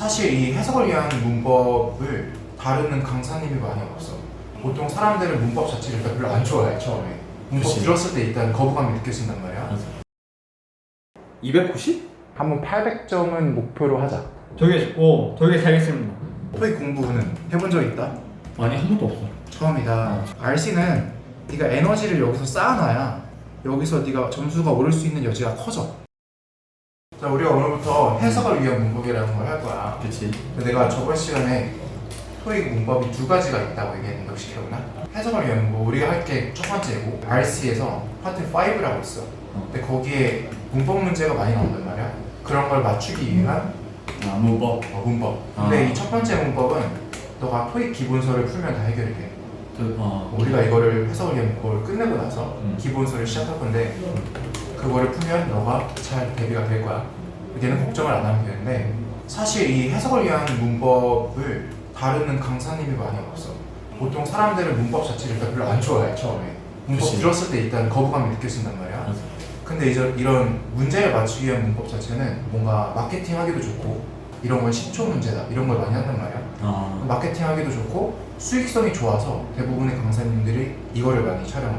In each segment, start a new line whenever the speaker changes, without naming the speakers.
사실 이 해석을 위한 문법을 다루는 강사님이 많이 없어. 보통 사람들은 문법 자체를 일단 별로 안 좋아해 처음에. 문법
그치.
들었을 때 일단 거부감이 느껴진단 말이야.
290?
한번 800점은 목표로 하자.
저기 오 저기 살겠습니다.
토익 공부는 해본 적 있다?
아니 한 번도 없어.
처음이다. RC는 네가 에너지를 여기서 쌓아놔야 여기서 네가 점수가 오를 수 있는 여지가 커져. 자, 우리가 오늘부터 해석을 위한 문법이라는 걸 할 거야.
그치.
근데 내가 저번 시간에 토익 문법이 두 가지가 있다고 얘기했는데 혹시 기억나? 해석을 위한 문법 우리가 할 게 첫 번째고 RC에서 파트 5라고 있어. 근데 거기에 문법 문제가 많이 나온단 말이야. 그런 걸 맞추기 위한
아 문법.
어, 문법. 근데
아.
이 첫 번째 문법은 너가 토익 기본서를 풀면 다 해결이 돼.
그, 어.
우리가 이거를 해석을 위한 문법을 끝내고 나서
음.
기본서를 시작할 건데 그거를 풀면 너가 잘 대비가 될 거야. 얘는 걱정을 안 하면 되는데 사실 이 해석을 위한 문법을 다루는 강사님이 많이 없어. 보통 사람들은 문법 자체를 일단 별로 안 좋아해 처음에. 문법
그치.
들었을 때 일단 거부감이 느껴진단 말이야.
맞아.
근데 이제 이런 문제를 맞추기 위한 문법 자체는 뭔가 마케팅 하기도 좋고 이런 건 10초 문제다 이런 걸 많이 한단 말이야.
아.
마케팅 하기도 좋고 수익성이 좋아서 대부분의 강사님들이 이거를 많이 촬영해.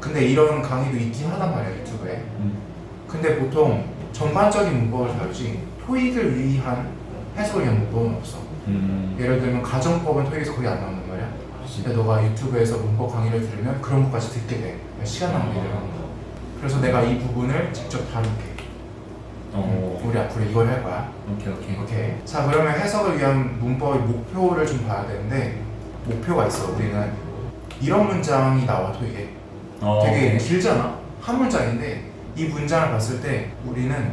근데 이런 강의도 있긴 하단 말이야 유튜브에.
음.
근데 보통 전반적인 문법을 다루지 토익을 위한 해석을 위한 문법은 없어.
음.
예를 들면 가정법은 토익에서 거의 안 나온단 말이야. 근데 너가 유튜브에서 문법 강의를 들으면 그런 것까지 듣게 돼. 시간 낭비를 하는 거. 그래서 내가 이 부분을 직접 다룰게.
어.
우리 앞으로 이걸 할 거야.
오케이 오케이.
오케이. 자 그러면 해석을 위한 문법의 목표를 좀 봐야 되는데 목표가 있어. 우리는 이런 문장이 나와 토익에.
어.
되게 길잖아. 한 문장인데 이 문장을 봤을 때 우리는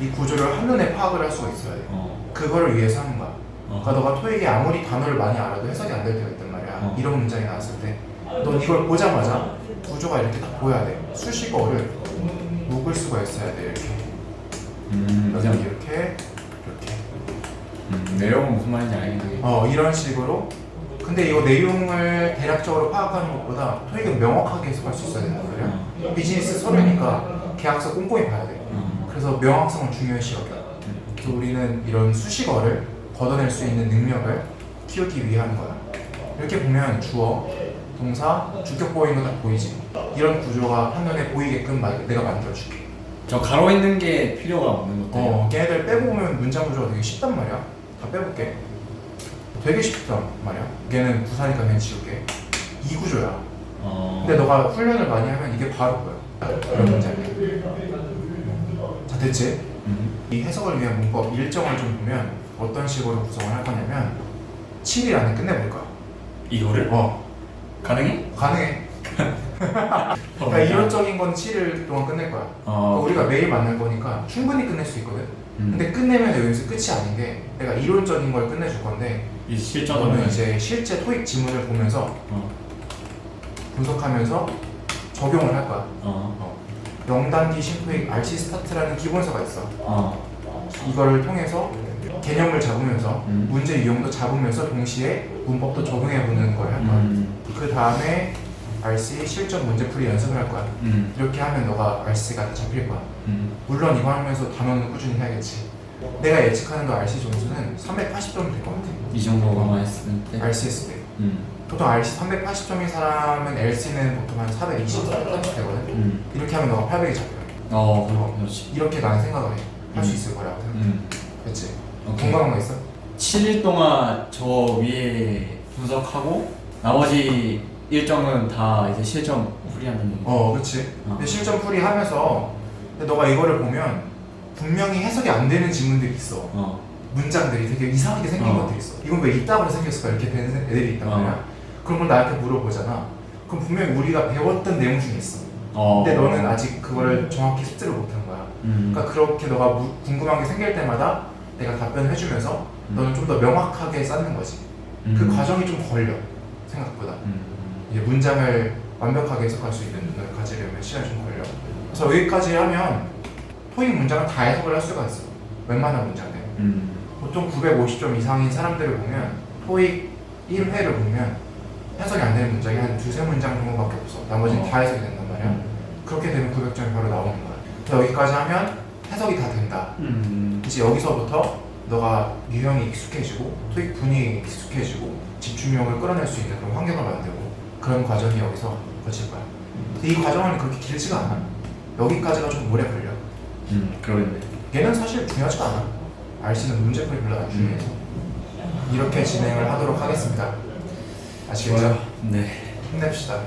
이 구조를 한눈에 파악을 할 수가 있어야 돼.
어.
그거를 위해서 하는 거야.
어.
그러니까 너가 토익에 아무리 단어를 많이 알아도 해석이 안 될 때가 있단 말이야.
어.
이런 문장이 나왔을 때. 넌 이걸 보자마자 구조가 이렇게 딱 보여야 돼. 수식어를 묶을 수가 있어야 돼. 이렇게.
음.
여기. 이렇게. 이렇게.
음. 내용은 무슨 말인지 알겠네.
어 이런 식으로 근데 이거 내용을 대략적으로 파악하는 것보다 토익은 명확하게 해석할 수 있어야 된단 말이야 비즈니스 서류니까 계약서 꼼꼼히 봐야 돼
어.
그래서 명확성을 중요시 여겨 그래서 우리는 이런 수식어를 걷어낼 수 있는 능력을 키우기 하는 거야 이렇게 보면 주어, 동사, 주격 보이는 거다 보이지 이런 구조가 한눈에 보이게끔 마- 내가 만들어줄게
저 가로 있는 게 필요가 없는 것들.
어, 걔네들 빼고 보면 문장 구조가 되게 쉽단 말이야. 다 빼볼게. 되게 쉽단 말이야. 걔는 부사니까 그냥 지울게. 이 구조야.
어.
근데 너가 훈련을 많이 하면 이게 바로 보여. 그런 문장이. 자, 됐지?
음.
이 해석을 위한 문법 일정을 좀 보면 어떤 식으로 구성을 할 거냐면 7일 안에 끝내볼 거야.
이거를
어,
가능해?
가능해. 그러니까 이론적인 건 7일 동안 끝낼 거야.
어.
우리가 매일 만날 거니까 충분히 끝낼 수 있거든.
음.
근데 끝내면 여기서 끝이 아닌 게 내가 이론적인 걸 끝내줄 건데
이
저는
실전은
이제 실제 토익 지문을 보면서
어.
분석하면서 적용을 할 거야.
어.
영단기 신토익 RC 스타트라는 기본서가 있어.
어.
이거를 통해서 개념을 잡으면서
음.
문제 유형도 잡으면서 동시에 문법도 적용해 보는 걸 할 거야.
음.
그 다음에 RC 실전 문제풀이 연습을 할 거야.
음.
이렇게 하면 너가 RC가 잡힐 거야.
음.
물론 이거 하면서 단어는 꾸준히 해야겠지. 내가 예측하는 거 RC 점수는 380점 될 것 같아.
이 정도만 했을 때.
RCS 때.
음.
보통 RC 380점인 사람은 LC는 보통 한 420, 430 되거든.
음.
이렇게 하면 너가 800이 잡혀.
어. 그럼 그렇지.
이렇게 나는 생각을 해. 할 수
음.
있을 거라고 생각해.
음.
그치?
오케이.
공감한 거 있어?
7일 동안 저 위에 분석하고 나머지 일정은 다 이제 실전 풀이하는 거.
어, 그치.
어.
근데 실전 풀이 하면서 근데 너가 이거를 보면 분명히 해석이 안 되는 지문들이 있어.
어.
문장들이 되게 이상하게 생긴
어.
것들이 있어. 이건 왜 이따구로 생겼을까? 이렇게 되는 애들이 있단
어.
말이야. 그런 걸 나한테 물어보잖아. 그럼 분명히 우리가 배웠던 내용 중에 있어.
어.
근데 너는 아직 그거를 정확히 습득을 못한 거야.
음.
그러니까 그렇게 너가 무- 궁금한 게 생길 때마다 내가 답변을 해주면서
음.
너는 좀 더 명확하게 쌓는 거지. 그
음.
과정이 좀 걸려 생각보다.
음.
이제 문장을 완벽하게 해석할 수 있는 눈을 가지려면 시간이 좀 걸려. 그래서 여기까지 하면 토익 문장은 다 해석을 할 수가 있어. 웬만한 문장들.
음.
보통 950점 이상인 사람들을 보면 토익 1회를 보면 해석이 안 되는 문장이 한 두세 문장 정도밖에 없어. 나머지는
어.
다 해석이 된단 말이야. 그렇게 되면 900점이 바로 나오는 거야. 그래서 여기까지 하면 해석이 다 된다.
음.
이제 여기서부터 너가 유형이 익숙해지고 토익 분위기에 익숙해지고 집중력을 끌어낼 수 있는 그런 환경을 만들고 그런 과정이 여기서 거칠 거야. 근데 이 과정은 그렇게 길지가 않아. 여기까지가 좀 오래 걸려.
음 그러겠네.
얘는 사실 중요하지가 않아. RC는 문제풀이 별로 안 중요해서 이렇게 진행을 하도록 하겠습니다. 아시겠죠?
네.
힘냅시다.